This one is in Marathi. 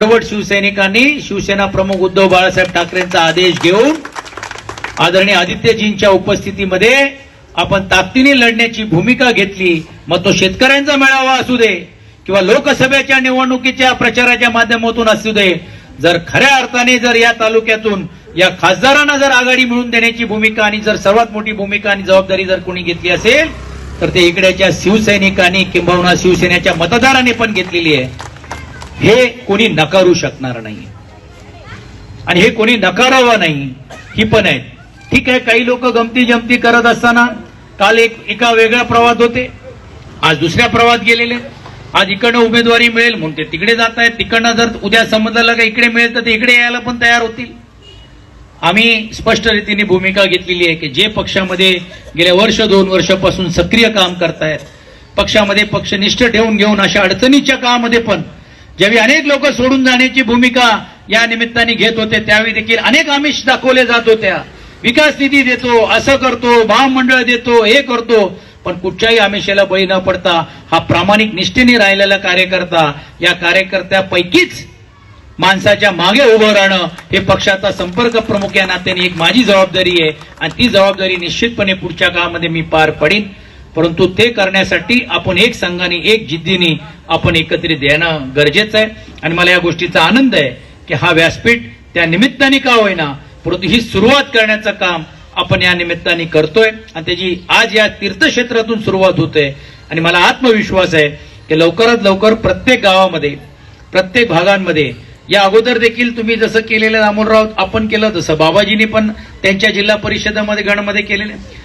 शेवट शिवसैनिकांनी शिवसेना प्रमुख उद्धव बाळासाहेब ठाकरेंचा आदेश घेऊन आदरणीय आदित्यजींच्या उपस्थितीमध्ये आपण ताकदीने लढण्याची भूमिका घेतली. मग तो शेतकऱ्यांचा मेळावा असू दे किंवा लोकसभेच्या निवडणुकीच्या प्रचाराच्या माध्यमातून असू दे जर खऱ्या अर्थाने जर या तालुक्यातून या खासदारांना जर आघाडी मिळवून देण्याची भूमिका आणि जर सर्वात मोठी भूमिका आणि जबाबदारी जर कोणी घेतली असेल तर ते इकड्याच्या शिवसैनिकांनी किंबहुना शिवसेनेच्या मतदारांनी पण घेतलेली आहे. हे कोणी नकारू शकणार नाही. आणि हे कोणी नकारावं नाही ही पण आहे ठीक आहे काही लोक गमती जमती करत असताना काल एक एका वेगळ्या प्रवाहात होते. आज दुसऱ्या प्रवाहात गेलेले. आज इकडनं उमेदवारी मिळेल म्हणून ते तिकडे जात आहेत. तिकडनं जर उद्या समजलं का इकडे मिळेल तर ते इकडे यायला पण तयार होतील. आम्ही स्पष्ट रीतीने भूमिका घेतलेली आहे की जे पक्षामध्ये गेल्या वर्ष दोन वर्षापासून सक्रिय काम करतायत पक्षामध्ये पक्षनिष्ठ ठेवून घेऊन अशा अडचणीच्या काळामध्ये पण ज्यावेळी अनेक लोक सोडून जाण्याची भूमिका या निमित्ताने घेत होते त्यावेळी देखील अनेक आमिष दाखवले जात होत्या. विकास निधी देतो असं करतो महामंडळ देतो हे करतो पण कुठच्याही आमिषाला बळी न पडता हा प्रामाणिक निष्ठेने राहिलेला कार्यकर्ता या कार्यकर्त्यापैकीच माणसाच्या मागे उभं राहणं हे पक्षाचा संपर्क प्रमुख या नात्याने एक माझी जबाबदारी आहे. आणि ती जबाबदारी निश्चितपणे पुढच्या काळामध्ये मी पार पडीन. परंतु ते करण्यासाठी आपण एक संघाने एक जिद्दीने आपण एकत्रित येणं गरजेचं आहे. आणि मला या गोष्टीचा आनंद आहे की हा व्यासपीठ त्या निमित्ताने का होईना परंतु ही सुरुवात करण्याचं काम आपण या निमित्ताने करतोय. आणि त्याची आज या तीर्थक्षेत्रातून सुरुवात होते. आणि मला आत्मविश्वास आहे की लवकरात लवकर प्रत्येक गावामध्ये प्रत्येक भागांमध्ये या अगोदर देखील तुम्ही जसं केलेलं अमोलराव आपण केलं तसं. बाबाजींनी पण त्यांच्या जिल्हा परिषदेमध्ये गणमध्ये केलेलं आहे.